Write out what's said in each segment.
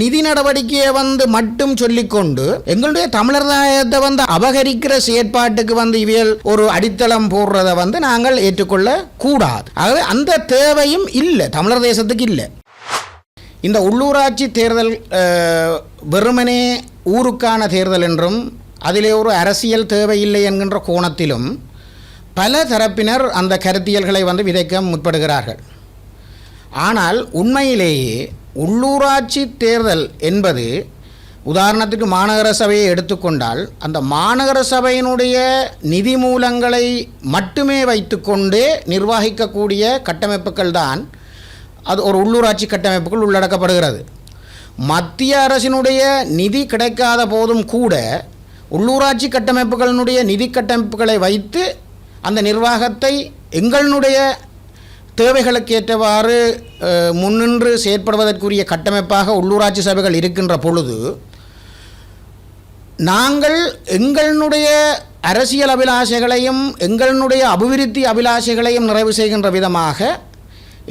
நிதி நடவடிக்கையை வந்து மட்டும் சொல்லிக்கொண்டு எங்களுடைய தமிழர்தாயத்தை வந்து அபகரிக்கிற செயற்பாட்டுக்கு வந்து இவியல் ஒரு அடித்தளம் போடுறதை வந்து நாங்கள் ஏற்றுக்கொள்ள கூடாது. ஆகவே அந்த தேவையும் இல்லை தமிழர் தேசத்துக்கு இல்லை. இந்த உள்ளூராட்சி தேர்தல் வெறுமனே ஊருக்கான தேர்தல் என்றும் அதிலே ஒரு அரசியல் தேவையில்லை என்கின்ற கோணத்திலும் பல தரப்பினர் அந்த கருத்தியல்களை வந்து விதைக்க முற்படுகிறார்கள். ஆனால் உண்மையிலேயே உள்ளூராட்சி தேர்தல் என்பது உதாரணத்துக்கு மாநகர சபையை எடுத்துக்கொண்டால் அந்த மாநகர சபையினுடைய நிதி மூலங்களை மட்டுமே வைத்துக்கொண்டே நிர்வகிக்கக்கூடிய கட்டமைப்புகள் தான் அது ஒரு உள்ளூராட்சி கட்டமைப்புக்குள் உள்ளடக்கப்படுகிறது. மத்திய அரசினுடைய நிதி கிடைக்காத போதும் கூட உள்ளூராட்சி கட்டமைப்புகளினுடைய நிதி கட்டமைப்புகளை வைத்து அந்த நிர்வாகத்தை எங்களுடைய தேவைகளுக்கு ஏற்றவாறு முன்னின்று செயற்படுவதற்குரிய கட்டமைப்பாக உள்ளூராட்சி சபைகள் இருக்கின்ற பொழுது நாங்கள் எங்களுடைய அரசியல் அபிலாஷைகளையும் எங்களுடைய அபிவிருத்தி அபிலாஷைகளையும் நிறைவு செய்கின்ற விதமாக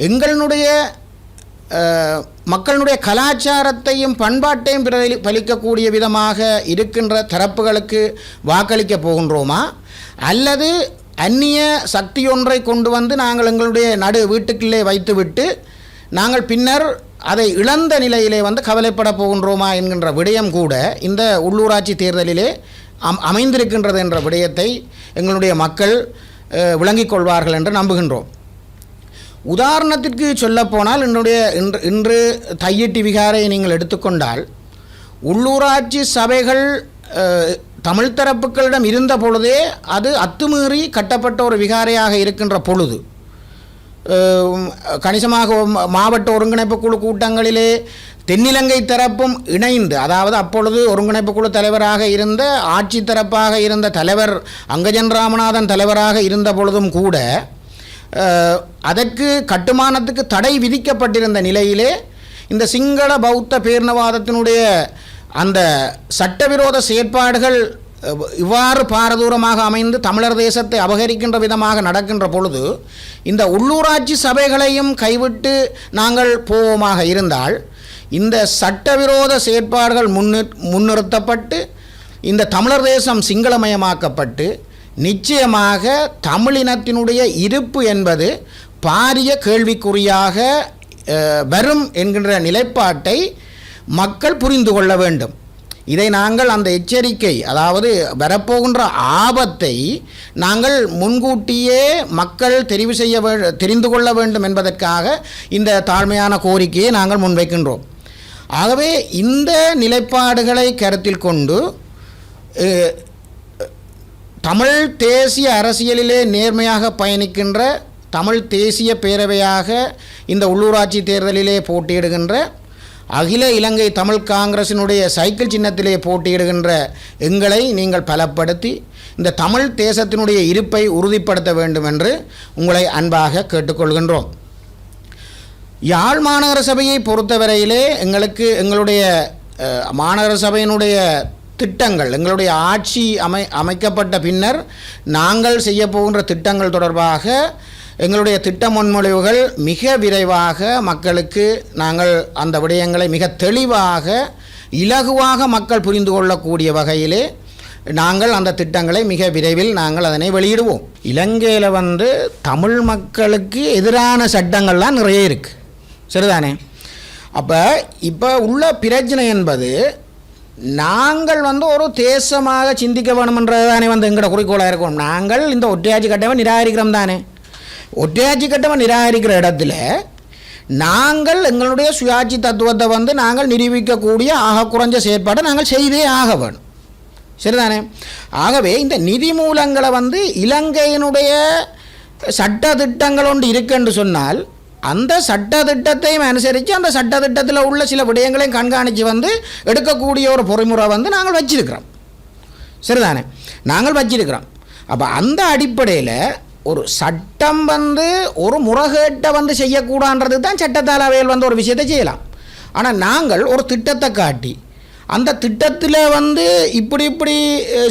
எங்களுடைய மக்களுடைய கலாச்சாரத்தையும் பண்பாட்டையும் பலிக்கக்கூடிய விதமாக இருக்கின்ற தரப்புகளுக்கு வாக்களிக்க போகின்றோமா? அல்லது அந்நிய சக்தி ஒன்றை கொண்டு வந்து நாங்கள் எங்களுடைய நடு வீட்டுக்குள்ளே வைத்துவிட்டு நாங்கள் பின்னர் அதை இழந்த நிலையிலே வந்து கவலைப்பட போகின்றோமா என்கின்ற விடயம் கூட இந்த உள்ளூராட்சி தேர்தலிலே அம் அமைந்திருக்கின்றது என்ற விடயத்தை எங்களுடைய மக்கள் விளங்கிக் கொள்வார்கள் என்று நம்புகின்றோம். உதாரணத்திற்கு சொல்லப்போனால் என்னுடைய இன்று இன்று தையிட்டி விகாரை நீங்கள் எடுத்துக்கொண்டால் உள்ளூராட்சி சபைகள் தமிழ் தரப்புகளிடம் இருந்த பொழுதே அது அத்துமீறி கட்டப்பட்ட ஒரு விகாரையாக இருக்கின்ற பொழுது. கணிசமாக மாவட்ட ஒருங்கிணைப்பு குழு கூட்டங்களிலே தென்னிலங்கை தரப்பும் இணைந்து அதாவது அப்பொழுது ஒருங்கிணைப்பு குழு தலைவராக இருந்த ஆட்சி தரப்பாக இருந்த தலைவர் அங்கஜன் ராமநாதன் தலைவராக இருந்த பொழுதும் கூட அதற்கு கட்டுமானத்துக்கு தடை விதிக்கப்பட்டிருந்த நிலையிலே இந்த சிங்கள பௌத்த பேர்ணவாதத்தினுடைய அந்த சட்டவிரோத செயற்பாடுகள் இவ்வாறு பாரதூரமாக அமைந்து தமிழர் தேசத்தை அபகரிக்கின்ற விதமாக நடக்கின்ற பொழுது இந்த உள்ளூராட்சி சபைகளையும் கைவிட்டு நாங்கள் போவோமாக இருந்தால் இந்த சட்டவிரோத செயற்பாடுகள் முன்னி முன்னிறுத்தப்பட்டு இந்த தமிழர் தேசம் சிங்களமயமாக்கப்பட்டு நிச்சயமாக தமிழினத்தினுடைய இருப்பு என்பது பாரிய கேள்விக்குறியாக வரும் என்கின்ற நிலைப்பாட்டை மக்கள் புரிந்து கொள்ள வேண்டும். இதை நாங்கள் அந்த எச்சரிக்கை அதாவது வரப்போகின்ற ஆபத்தை நாங்கள் முன்கூட்டியே மக்கள் தெரிவு செய்ய வே தெரிந்து கொள்ள வேண்டும் என்பதற்காக இந்த தாழ்மையான கோரிக்கையை நாங்கள் முன்வைக்கின்றோம். ஆகவே இந்த நிலைப்பாடுகளை கருத்தில் கொண்டு தமிழ் தேசிய அரசியலிலே நேர்மையாக பயணிக்கின்ற தமிழ் தேசிய பேரவையாக இந்த உள்ளூராட்சி தேர்தலிலே போட்டியிடுகின்ற அகில இலங்கை தமிழ் காங்கிரசினுடைய சைக்கிள் சின்னத்திலே போட்டியிடுகின்ற எங்களை நீங்கள் பலப்படுத்தி இந்த தமிழ் தேசத்தினுடைய இருப்பை உறுதிப்படுத்த வேண்டும் என்று உங்களை அன்பாக கேட்டுக்கொள்கின்றோம். யாழ் மாநகர சபையை பொறுத்தவரையிலே எங்களுக்கு எங்களுடைய மாநகர சபையினுடைய திட்டங்கள் எங்களுடைய ஆட்சி அமை அமைக்கப்பட்ட பின்னர் நாங்கள் செய்ய போகின்ற திட்டங்கள் தொடர்பாக எங்களுடைய திட்ட முன்மொழிவுகள் மிக விரைவாக மக்களுக்கு நாங்கள் அந்த விடயங்களை மிக தெளிவாக இலகுவாக மக்கள் புரிந்து கொள்ளக்கூடிய வகையிலே நாங்கள் அந்த திட்டங்களை மிக விரைவில் நாங்கள் அதனை வெளியிடுவோம். இலங்கையில் வந்து தமிழ் மக்களுக்கு எதிரான சட்டங்கள்லாம் நிறைய இருக்குது சரிதானே? அப்போ இப்போ உள்ள பிரச்சனை என்பது நாங்கள் வந்து ஒரு தேசமாக சிந்திக்க வேணுமென்றது தானே வந்து எங்களோட குறிக்கோளாக இருக்கும். நாங்கள் இந்த ஒற்றையாட்சி கட்டமை நிராகரிக்கிறோம் தானே? ஒற்றையாட்சி கட்டமாக நிராகரிக்கிற இடத்துல நாங்கள் எங்களுடைய சுயாட்சி தத்துவத்தை வந்து நாங்கள் நிரூபிக்கக்கூடிய ஆக குறைஞ்ச செயற்பாட்டை நாங்கள் செய்தே ஆக வேணும். சரிதானே? ஆகவே இந்த நிதி மூலங்களை வந்து இலங்கையினுடைய சட்ட திட்டங்கள் ஒன்று இருக்குன்னு சொன்னால் அந்த சட்ட திட்டத்தையும் அனுசரித்து அந்த சட்ட திட்டத்தில் உள்ள சில விடயங்களையும் கண்காணித்து வந்து எடுக்கக்கூடிய ஒரு பொறிமுறை வந்து நாங்கள் வச்சிருக்கிறோம். சரிதானே? நாங்கள் வச்சிருக்கிறோம். அப்போ அந்த அடிப்படையில் ஒரு சட்டம் வந்து ஒரு முறைகேட்டை வந்து செய்யக்கூடான்றது தான் சட்டத்தால் அவையில் வந்து ஒரு விஷயத்தை செய்யலாம். ஆனால் நாங்கள் ஒரு திட்டத்தை காட்டி அந்த திட்டத்தில் வந்து இப்படி இப்படி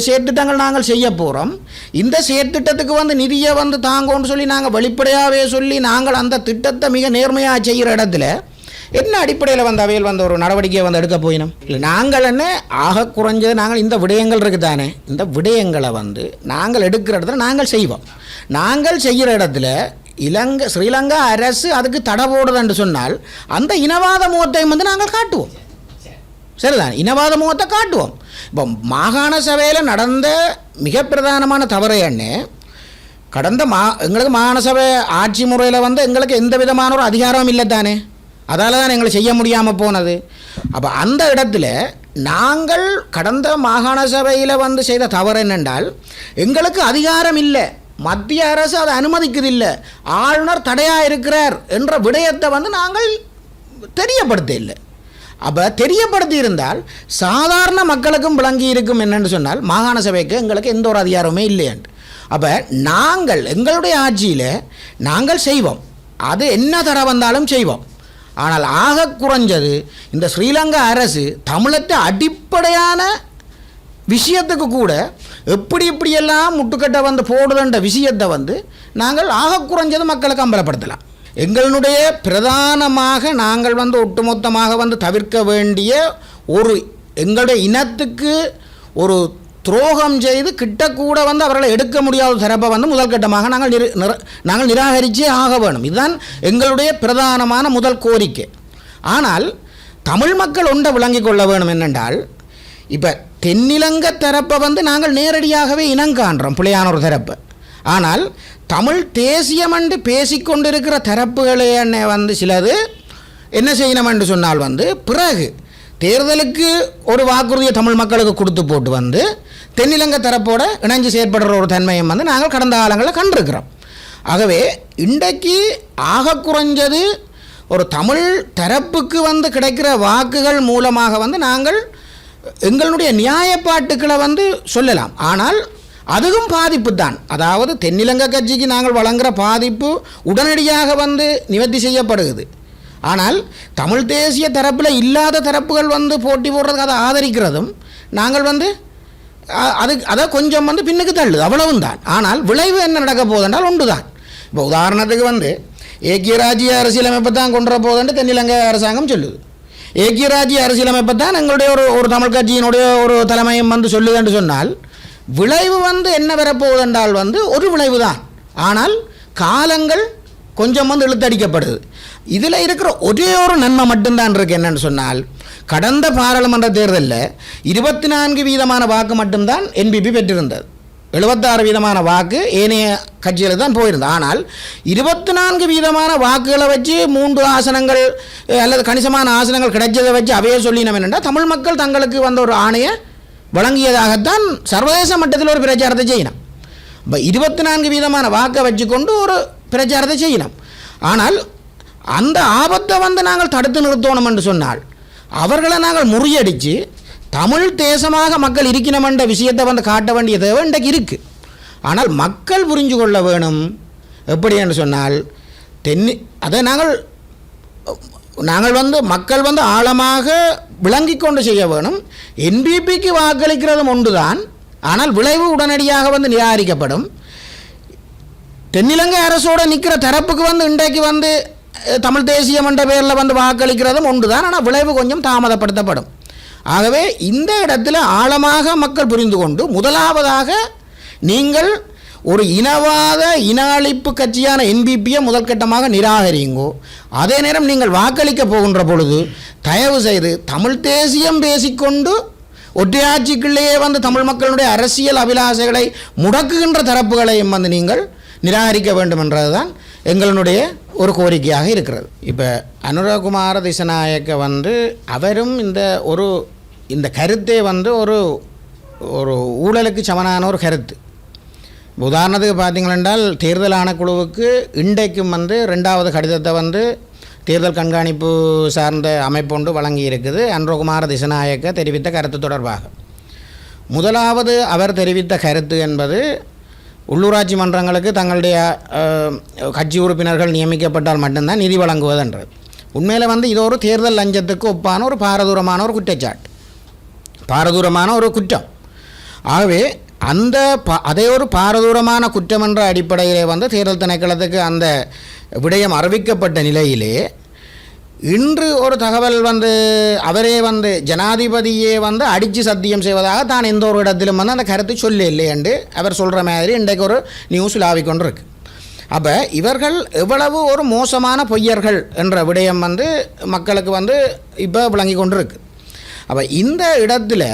செயற்திட்டங்கள் நாங்கள் செய்ய போகிறோம் இந்த செயற்திட்டத்துக்கு வந்து நிதியை வந்து தாங்கோன்னு சொல்லி நாங்கள் வெளிப்படையாகவே சொல்லி நாங்கள் அந்த திட்டத்தை மிக நேர்மையாக செய்கிற இடத்துல என்ன அடிப்படையில் வந்து அவையில் வந்து ஒரு நடவடிக்கையை வந்து எடுக்க போயினோம்? இல்லை நாங்கள் என்ன? ஆக குறைஞ்சது நாங்கள் இந்த விடயங்கள் இருக்குது தானே இந்த விடயங்களை வந்து நாங்கள் எடுக்கிற இடத்துல நாங்கள் செய்வோம். நாங்கள் செய்கிற இடத்துல இலங்கை ஸ்ரீலங்கா அரசு அதுக்கு தடை போடுதுன்னு சொன்னால் அந்த இனவாத முகத்தையும் வந்து நாங்கள் காட்டுவோம். சரிதான்? இனவாத முகத்தை காட்டுவோம். இப்போ மாகாண சபையில் நடந்த மிக பிரதானமான தவறு என்ன? கடந்த மா எங்களுக்கு மாகாண சபை ஆட்சி முறையில் வந்து எங்களுக்கு எந்த விதமான ஒரு அதிகாரமும் இல்லை தானே? அதால் தான் எங்களை செய்ய முடியாமல் போனது. அப்போ அந்த இடத்துல நாங்கள் கடந்த மாகாண சபையில் வந்து செய்த தவறு என்னென்றால் எங்களுக்கு அதிகாரம் இல்லை. மத்திய அரசு அதை அனுமதிக்கதில்லை. ஆளுநர் தடையாக இருக்கிறார் என்ற விடயத்தை வந்து நாங்கள் தெரியப்படுத்த இல்லை அப்போ தெரியப்படுத்தி இருந்தால் சாதாரண மக்களுக்கும் விளங்கி இருக்கும் என்னென்னு சொன்னால் மாகாண சபைக்கு எங்களுக்கு எந்த ஒரு அதிகாரமே இல்லையாண்டு. அப்போ நாங்கள் எங்களுடைய ஆட்சியில் நாங்கள் செய்வோம். அது என்ன தர வந்தாலும் செய்வோம். ஆனால் ஆக குறைஞ்சது இந்த ஸ்ரீலங்கா அரசு தமிழத்தை அடிப்படையான விஷயத்துக்கு கூட எப்படி இப்படியெல்லாம் முட்டுக்கட்டை வந்து போடுதுன்ற விஷயத்தை வந்து நாங்கள் ஆக குறைஞ்சது மக்களுக்கு அம்பலப்படுத்தலாம். எங்களுடைய பிரதானமாக நாங்கள் வந்து ஒட்டுமொத்தமாக வந்து தவிர்க்க வேண்டிய ஒரு எங்களுடைய இனத்துக்கு ஒரு துரோகம் செய்து கிட்டக்கூட வந்து அவர்களை எடுக்க முடியாத சிறப்பை வந்து முதல் கட்டமாக நாங்கள் நிரு நிர- நாங்கள் நிராகரிச்சே ஆக வேணும். இதுதான் எங்களுடைய பிரதானமான முதல் கோரிக்கை. ஆனால் தமிழ் மக்கள் ஒன்றை விளங்கிக் கொள்ள வேணும் என்னென்றால் இப்போ தென்னிலங்க தரப்பை வந்து நாங்கள் நேரடியாகவே இனங்காண்றோம் பிள்ளையானோர் தரப்பு. ஆனால் தமிழ் தேசியம் என்று பேசிக்கொண்டிருக்கிற தரப்புகளே வந்து சிலது என்ன செய்யணும் என்று சொன்னால் வந்து பிறகு தேர்தலுக்கு ஒரு வாக்குறுதியை தமிழ் மக்களுக்கு கொடுத்து போட்டு வந்து தென்னிலங்க தரப்போட இணைஞ்சு செயற்படுற ஒரு தன்மையும் வந்து நாங்கள் கடந்த காலங்களில் கண்டிருக்கிறோம். ஆகவே இன்றைக்கு ஆக குறைஞ்சது ஒரு தமிழ் தரப்புக்கு வந்து கிடைக்கிற வாக்குகள் மூலமாக வந்து நாங்கள் எங்களுடைய நியாயப்பாட்டுக்களை வந்து சொல்லலாம். ஆனால் அதுவும் பாதிப்பு தான் அதாவது தென்னிலங்க கட்சிக்கு நாங்கள் வழங்குகிற பாதிப்பு உடனடியாக வந்து நிவர்த்தி செய்யப்படுகிறது. ஆனால் தமிழ் தேசிய தரப்பில் இல்லாத தரப்புகள் வந்து போட்டி போடுறதுக்கு அதை ஆதரிக்கிறதும் நாங்கள் வந்து அது அதை கொஞ்சம் வந்து பின்னுக்கு தள்ளுது. அவ்வளவும் தான் ஆனால் விளைவு என்ன நடக்க போதென்றால் ஒன்று தான் இப்போ உதாரணத்துக்கு வந்து ஏக்கிய ராஜ்ய அரசியலமைப்பை தான் கொண்டு போதென்று தென்னிலங்கை அரசாங்கம் சொல்லுது. ஏக்கிய ராஜ்ய அரசியலமைப்பை தான் எங்களுடைய ஒரு ஒரு தமிழ் கட்சியினுடைய ஒரு தலைமையும் வந்து சொல்லுதென்று சொன்னால் விளைவு வந்து என்ன வரப்போகுதென்றால் வந்து ஒரு விளைவு தான். ஆனால் காலங்கள் கொஞ்சம் வந்து இழுத்தடிக்கப்படுது. இதில் இருக்கிற ஒரே ஒரு நன்மை மட்டும்தான் இருக்கு. என்னென்னு சொன்னால் கடந்த பாராளுமன்ற தேர்தலில் இருபத்தி நான்கு வீதமான வாக்கு மட்டும்தான் என்பிபி பெற்றிருந்தது. எழுபத்தாறு வீதமான வாக்கு ஏனைய கட்சியில் தான் போயிருந்தது. ஆனால் இருபத்தி நான்கு வீதமான வாக்குகளை வச்சு மூன்று ஆசனங்கள் அல்லது கணிசமான ஆசனங்கள் கிடைச்சதை வச்சு அவையே சொல்லினோம் என்னென்னா தமிழ் மக்கள் தங்களுக்கு வந்த ஒரு ஆணையை வழங்கியதாகத்தான் சர்வதேச மட்டத்தில் ஒரு பிரச்சாரத்தை செய்யணும் இப்போ இருபத்தி நான்கு வீதமான வாக்கை வச்சுக்கொண்டு ஒரு பிரச்சாரத்தை செய்யணும் ஆனால் அந்த ஆபத்தை வந்து நாங்கள் தடுத்து நிறுத்தணும் என்று சொன்னால் அவர்களை நாங்கள் முறியடித்து தமிழ் தேசமாக மக்கள் இருக்கணுமென்ற விஷயத்தை வந்து காட்ட வேண்டிய தேவை இன்றைக்கு இருக்குது ஆனால் மக்கள் புரிஞ்சு கொள்ள வேணும். எப்படி என்று சொன்னால் தென்னி அதை நாங்கள் நாங்கள் வந்து மக்கள் வந்து ஆழமாக விளங்கி கொண்டு செய்ய வேணும். என்பிபிக்கு வாக்களிக்கிறதும் ஒன்றுதான். ஆனால் விளைவு உடனடியாக வந்து நிராகரிக்கப்படும். தென்னிலங்கை அரசோட நிற்கிற தரப்புக்கு வந்து இன்றைக்கு வந்து தமிழ் தேசியம் என்ற பேரில் வந்து வாக்களிக்கிறதும் ஒன்று தான் ஆனால் விளைவு கொஞ்சம் தாமதப்படுத்தப்படும். ஆகவே இந்த இடத்துல ஆழமாக மக்கள் புரிந்து கொண்டு முதலாவதாக நீங்கள் ஒரு இனவாத இன அழிப்பு கட்சியான என்பிபியை முதற்கட்டமாக நிராகரியுங்கோ அதே நேரம் நீங்கள் வாக்களிக்க போகின்ற பொழுது தயவு செய்து தமிழ் தேசியம் பேசிக்கொண்டு ஒற்றையாட்சிக்குள்ளேயே வந்து தமிழ் மக்களுடைய அரசியல் அபிலாசைகளை முடக்குகின்ற தரப்புகளையும் வந்து நீங்கள் நிராகரிக்க வேண்டும் என்றதுதான் எங்களுடைய ஒரு கோரிக்கையாக இருக்கிறது. இப்போ அனுரகுமார திசநாயக்க வந்து அவரும் இந்த ஒரு இந்த கருத்தே வந்து ஒரு ஒரு ஊழலுக்கு சமனான ஒரு கருத்து. உதாரணத்துக்கு பார்த்தீங்களென்றால் தேர்தல் ஆணைக்குழுவுக்கு இன்றைக்கும் வந்து ரெண்டாவது கடிதத்தை வந்து தேர்தல் கண்காணிப்பு சார்ந்த அமைப்பொண்டு வழங்கி இருக்குது அன்றகுமார திசநாயக்க தெரிவித்த கருத்து தொடர்பாக. முதலாவது அவர் தெரிவித்த கருத்து என்பது உள்ளூராட்சி மன்றங்களுக்கு தங்களுடைய கட்சி உறுப்பினர்கள் நியமிக்கப்பட்டால் மட்டும்தான் நிதி வழங்குவதுன்றது. உண்மையில் வந்து இது ஒரு தேர்தல் லஞ்சத்துக்கு ஒப்பான ஒரு பாரதூரமான ஒரு குற்றச்சாட்டு. பாரதூரமான ஒரு குற்றம். ஆகவே அந்த ப அதே ஒரு பாரதூரமான குற்றம் என்ற அடிப்படையிலே வந்து தேர்தல் திணைக்களத்துக்கு அந்த விடயம் அறிவிக்கப்பட்ட நிலையிலே இன்று ஒரு தகவல் வந்து அவரே வந்து ஜனாதிபதியே வந்து அடித்து சத்தியம் செய்வதாக தான் எந்த ஒரு இடத்திலும் வந்து அந்த கருத்து சொல்ல இல்லையண்டு அவர் சொல்கிற மாதிரி இன்றைக்கு ஒரு நியூஸ் லாவிக்கொண்டிருக்கு அப்போ இவர்கள் எவ்வளவு ஒரு மோசமான பொய்யர்கள் என்ற விடயம் வந்து மக்களுக்கு வந்து இப்போ விளங்கி கொண்டுருக்கு. அப்போ இந்த இடத்துல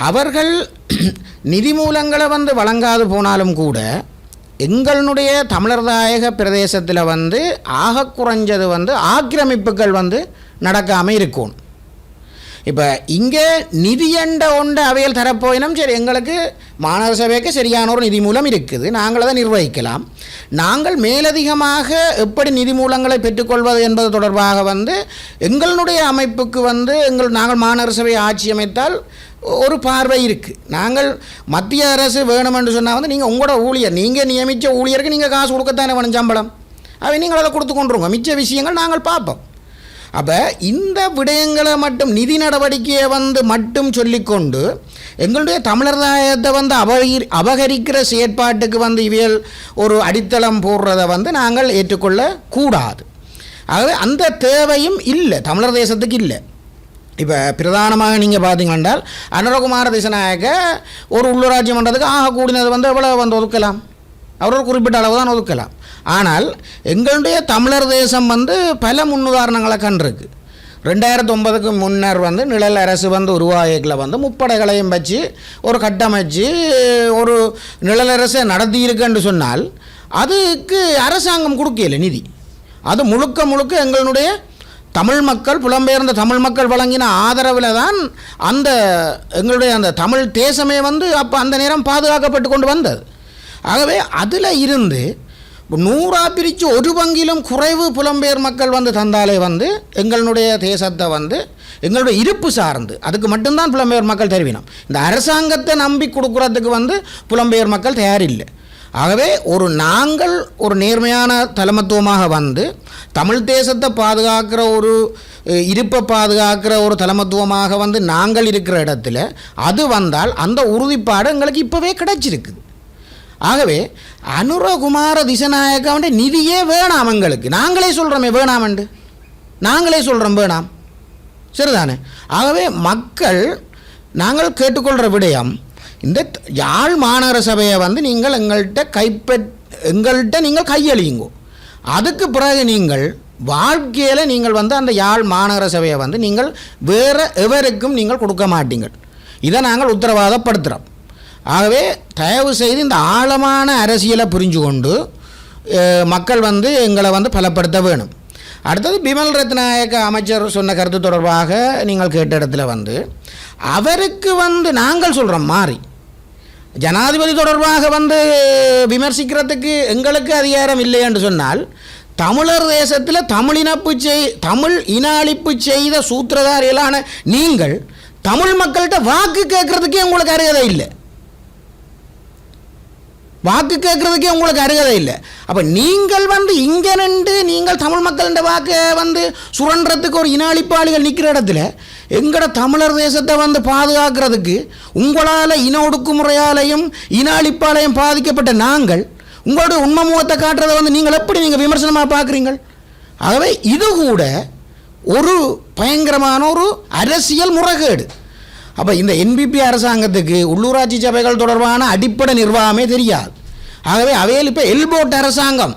அவர்கள் நிதி மூலங்களை வந்து வழங்காது போனாலும் கூட எங்களுடைய தமிழர்தாயக பிரதேசத்தில் வந்து ஆக குறைஞ்சது வந்து ஆக்கிரமிப்புகள் வந்து நடக்காமல் இருக்கணும் இப்போ இங்கே நிதியண்ட ஒன்று அவையில் தரப்போயினும் சரி எங்களுக்கு மாநகர சபைக்கு சரியான ஒரு நிதி மூலம் இருக்குது. நாங்கள் அதை நிர்வகிக்கலாம். நாங்கள் மேலதிகமாக எப்படி நிதி மூலங்களை பெற்றுக்கொள்வது என்பது தொடர்பாக வந்து எங்களுடைய அமைப்புக்கு வந்து எங்கள் நாங்கள் மாநகர சபை ஆட்சி அமைத்தால் ஒரு பார்வை இருக்குது நாங்கள் மத்திய அரசு வேணுமென்று சொன்னால் வந்து நீங்கள் உங்களோட ஊழியர் நீங்கள் நியமித்த ஊழியருக்கு நீங்கள் காசு கொடுக்கத்தானே வேணும் சம்பளம். அவை நீங்கள் அதை கொடுத்து கொண்டுருங்க. மிச்ச விஷயங்கள் நாங்கள் பார்ப்போம். அப்போ இந்த விடயங்களை மட்டும் நிதி நடவடிக்கையை வந்து மட்டும் சொல்லிக்கொண்டு எங்களுடைய தமிழர்தாயத்தை வந்து அபகரி அபகரிக்கிற செயற்பாட்டுக்கு வந்து இவியல் ஒரு அடித்தளம் போடுறதை வந்து நாங்கள் ஏற்றுக்கொள்ள கூடாது. ஆகவே அந்த தேவையும் இல்லை தமிழர் தேசத்துக்கு இல்லை. இப்போ பிரதானமாக நீங்கள் பார்த்தீங்கன்னா அனுரகுமார திசநாயக ஒரு உள்ளூராட்சி மன்றத்துக்கு ஆக கூடினது வந்து எவ்வளோ வந்து ஒதுக்கலாம்? அவர் ஒரு குறிப்பிட்ட அளவு தான் ஒதுக்கலாம். ஆனால் எங்களுடைய தமிழர் தேசம் வந்து பல முன்னுதாரணங்களை கண்டிருக்கு. ரெண்டாயிரத்தி ஒன்பதுக்கு முன்னர் வந்து நிழல் அரசு வந்து உருவாகிக்கல வந்து முப்படைகளையும் வச்சு ஒரு கட்டமைச்சு ஒரு நிழல் அரசை நடத்தியிருக்குன்னு சொன்னால் அதுக்கு அரசாங்கம் கொடுக்கல நிதி. அது முழுக்க முழுக்க எங்களுடைய தமிழ் மக்கள் புலம்பெயர்ந்த தமிழ் மக்கள் வழங்கின ஆதரவில் தான் அந்த எங்களுடைய அந்த தமிழ் தேசமே வந்து அப்போ அந்த நேரம் பாதுகாக்கப்பட்டு கொண்டு வந்தது. ஆகவே அதில் இருந்து நூறாக பிரித்து ஒரு பங்கிலும் குறைவு புலம்பெயர் மக்கள் வந்து தந்தாலே வந்து எங்களுடைய தேசத்தை வந்து எங்களுடைய இருப்பு சார்ந்து அதுக்கு மட்டும்தான் புலம்பெயர் மக்கள் தெரிவினோம். இந்த அரசாங்கத்தை நம்பி கொடுக்குறதுக்கு வந்து புலம்பெயர் மக்கள் தயாரில்லை. ஆகவே ஒரு நாங்கள் ஒரு நேர்மையான தலைமத்துவமாக வந்து தமிழ் தேசத்தை பாதுகாக்கிற ஒரு இருப்பை பாதுகாக்கிற ஒரு தலைமத்துவமாக வந்து நாங்கள் இருக்கிற இடத்துல அது வந்தால் அந்த உறுதிப்பாடு எங்களுக்கு இப்போவே கிடைச்சிருக்குது. ஆகவே அனுரகுமார திசநாயக்காவுடைய நிதியே வேணாம் எங்களுக்கு. நாங்களே சொல்கிறோமே வேணாமண்டு நாங்களே சொல்கிறோம் வேணாம். சரிதானே? ஆகவே மக்கள் நாங்கள் கேட்டுக்கொள்கிற விடயம் இந்த யாழ் மாநகர சபையை வந்து நீங்கள் எங்கள்கிட்ட கைப்பற் எங்கள்கிட்ட நீங்கள் கையளியுங்கோ. அதுக்கு பிறகு நீங்கள் வாழ்க்கையில் நீங்கள் வந்து அந்த யாழ் மாநகர சபையை வந்து நீங்கள் வேறு எவருக்கும் நீங்கள் கொடுக்க மாட்டீங்கள். இதை நாங்கள் உத்தரவாதப்படுத்துகிறோம் ஆகவே தயவு செய்து இந்த ஆழமான அரசியலை புரிஞ்சு கொண்டு மக்கள் வந்து எங்களை வந்து பலப்படுத்த வேணும். அடுத்தது பிமல் ரத்நாயக்க அமைச்சர் சொன்ன கருத்து தொடர்பாக நீங்கள் கேட்ட இடத்துல வந்து அவருக்கு வந்து நாங்கள் சொல்கிறோம் மாறி ஜனாதிபதி தொடர்பாக வந்து விமர்சிக்கிறதுக்கு எங்களுக்கு அதிகாரம் இல்லை என்று சொன்னால் தமிழர் தேசத்தில் தமிழினப்பு செய் தமிழ் இன அழிப்பு செய்த சூத்திரதாரிகளான நீங்கள் தமிழ் மக்கள்கிட்ட வாக்கு கேட்கறதுக்கே உங்களுக்கு அருகதை இல்லை. வாக்கு கேட்குறதுக்கே உங்களுக்கு அருகதை இல்லை. அப்போ நீங்கள் வந்து இங்கே நின்று நீங்கள் தமிழ் மக்கள்கிட்ட வாக்கை வந்து சுரண்டுறதுக்கு ஒரு இனாளிப்பாளிகள் நிற்கிற இடத்துல எங்கட தமிழர் தேசத்தை வந்து பாதுகாக்கிறதுக்கு உங்களால் இன ஒடுக்குமுறையாலையும் இனாளிப்பாலையும் பாதிக்கப்பட்ட நாங்கள் உங்களுடைய உண்மை முகத்தை காட்டுறதை வந்து நீங்கள் எப்படி நீங்கள் விமர்சனமாக பார்க்குறீங்கள்? ஆகவே இது கூட ஒரு பயங்கரமான ஒரு அரசியல் முறைகேடு. அப்போ இந்த என்பிபி அரசாங்கத்துக்கு உள்ளூராட்சி சபைகள் தொடர்பான அடிப்படை நிர்வாகமே தெரியாது. ஆகவே அவையில் இப்போ எல்போட் அரசாங்கம்.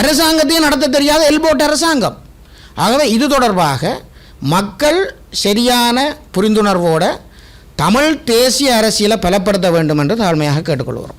அரசாங்கத்தையும் நடத்த தெரியாத எல்போட் அரசாங்கம். ஆகவே இது தொடர்பாக மக்கள் சரியான புரிந்துணர்வோடு தமிழ் தேசிய அரசியலை பலப்படுத்த வேண்டும் என்று தாழ்மையாக கேட்டுக்கொள்கிறோம்.